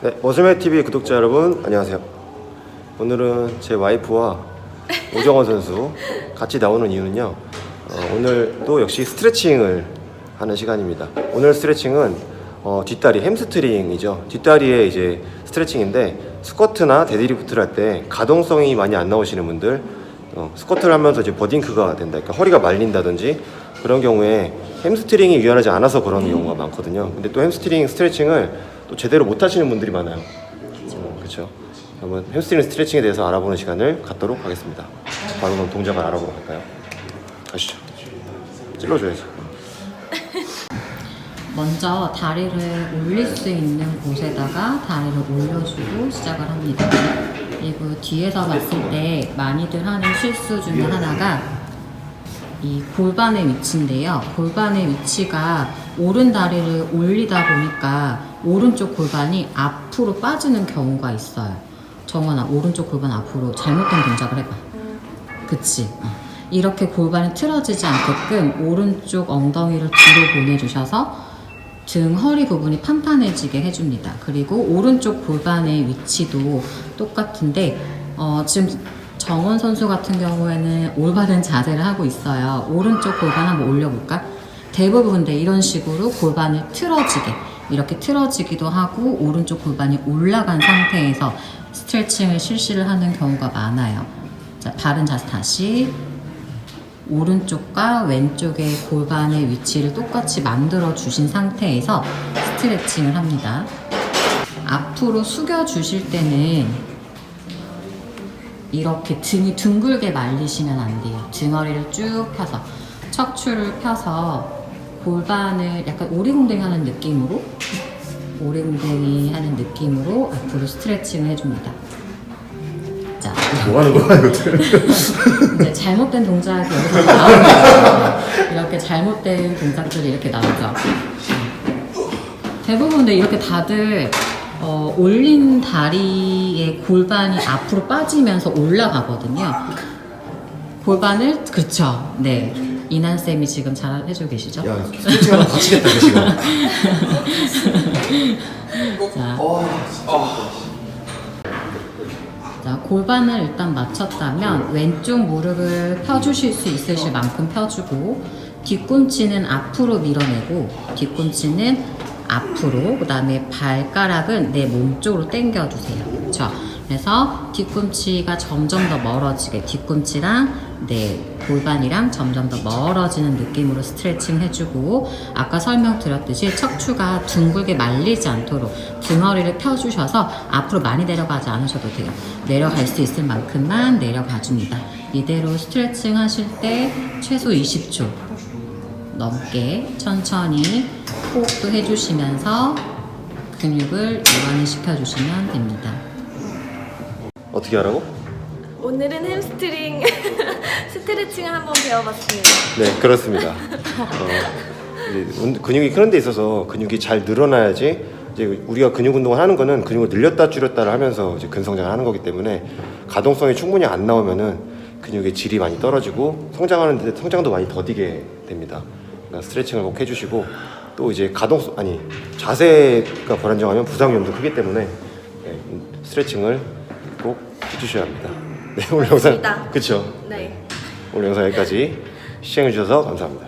네, 어스메 TV 구독자 여러분 안녕하세요. 오늘은 제 와이프와 오정원 선수 같이 나오는 이유는요. 어, 오늘도 역시 스트레칭을 하는 시간입니다. 오늘 스트레칭은 어, 뒷다리 햄스트링이죠. 뒷다리에 이제 스트레칭인데 스쿼트나 데드리프트를 할 때 가동성이 많이 안 나오시는 분들 어, 스쿼트를 하면서 이제 버딩크가 된다. 그러니까 허리가 말린다든지 그런 경우에 햄스트링이 유연하지 않아서 그런 경우가 많거든요. 근데 또 햄스트링 스트레칭을 또 제대로 못 하시는 분들이 많아요. 어, 그렇죠. 한번 햄스트링 스트레칭에 대해서 알아보는 시간을 갖도록 하겠습니다. 바로 그럼 동작을 알아보러 갈까요? 가시죠. 찔러줘야지. 먼저 다리를 올릴 수 있는 곳에다가 다리를 올려주고 시작을 합니다. 그리고 뒤에서 봤을 때 많이들 하는 실수 중에 하나가 이 골반의 위치인데요. 골반의 위치가 오른 다리를 올리다 보니까 오른쪽 골반이 앞으로 빠지는 경우가 있어요. 정원아, 오른쪽 골반 앞으로 잘못된 동작을 해봐. 그치? 어. 이렇게 골반이 틀어지지 않게끔 오른쪽 엉덩이를 뒤로 보내주셔서 등 허리 부분이 판판해지게 해줍니다. 그리고 오른쪽 골반의 위치도 똑같은데 어, 지금 정원 선수 같은 경우에는 올바른 자세를 하고 있어요. 오른쪽 골반 한번 올려볼까? 대부분 데 이런 식으로 골반을 틀어지게 이렇게 틀어지기도 하고 오른쪽 골반이 올라간 상태에서 스트레칭을 실시를 하는 경우가 많아요. 자, 바른 자세 다시 오른쪽과 왼쪽의 골반의 위치를 똑같이 만들어 주신 상태에서 스트레칭을 합니다. 앞으로 숙여 주실 때는 이렇게 등이 둥글게 말리시면 안 돼요. 등허리를 쭉 펴서 척추를 펴서 골반을 약간 오리궁뎅이 하는 느낌으로 오리궁뎅이 하는 느낌으로 앞으로 스트레칭을 해줍니다. 자, 뭐 하는 거야, 이것들? 이제 잘못된 동작이 여기서 나옵니다. 이렇게 잘못된 동작들이 이렇게 나오죠. 대부분 근데 이렇게 다들 어, 올린 다리의 골반이 앞으로 빠지면서 올라가거든요. 골반을 그렇죠. 네. 이난 쌤이 지금 잘 해주고 계시죠? 야, 스트레칭 하면 다치겠다, 그 지금. 자, 자, 골반을 일단 맞췄다면 왼쪽 무릎을 펴주실 수 있으실 만큼 펴주고 뒤꿈치는 앞으로 밀어내고 뒤꿈치는 앞으로 그 다음에 발가락은 내 몸 쪽으로 당겨주세요. 그렇죠? 그래서 뒤꿈치가 점점 더 멀어지게 뒤꿈치랑 내 골반이랑 점점 더 멀어지는 느낌으로 스트레칭 해주고 아까 설명드렸듯이 척추가 둥글게 말리지 않도록 등허리를 펴주셔서 앞으로 많이 내려가지 않으셔도 돼요. 내려갈 수 있을 만큼만 내려가 줍니다. 이대로 스트레칭 하실 때 최소 20초 넘게 천천히 호흡도 해주시면서 근육을 이완을 시켜 주시면 됩니다. 어떻게 하라고? 오늘은 햄스트링 스트레칭을 한번 배워봤습니다. 네, 그렇습니다. 어, 근육이 크는 데 있어서 근육이 잘 늘어나야지 이제 우리가 근육 운동을 하는 거는 근육을 늘렸다 줄였다를 하면서 이제 근성장을 하는 거기 때문에 가동성이 충분히 안 나오면은 근육의 질이 많이 떨어지고 성장하는데 성장도 많이 더디게 됩니다. 그러니까 스트레칭을 꼭 해주시고 또 이제 가동 아니 자세가 불안정하면 부상 위험도 크기 때문에 네, 음, 스트레칭을 꼭 해주셔야 합니다. 네 오늘 영상. 그렇죠. 네. 오늘 영상 여기까지 시청해 주셔서 감사합니다.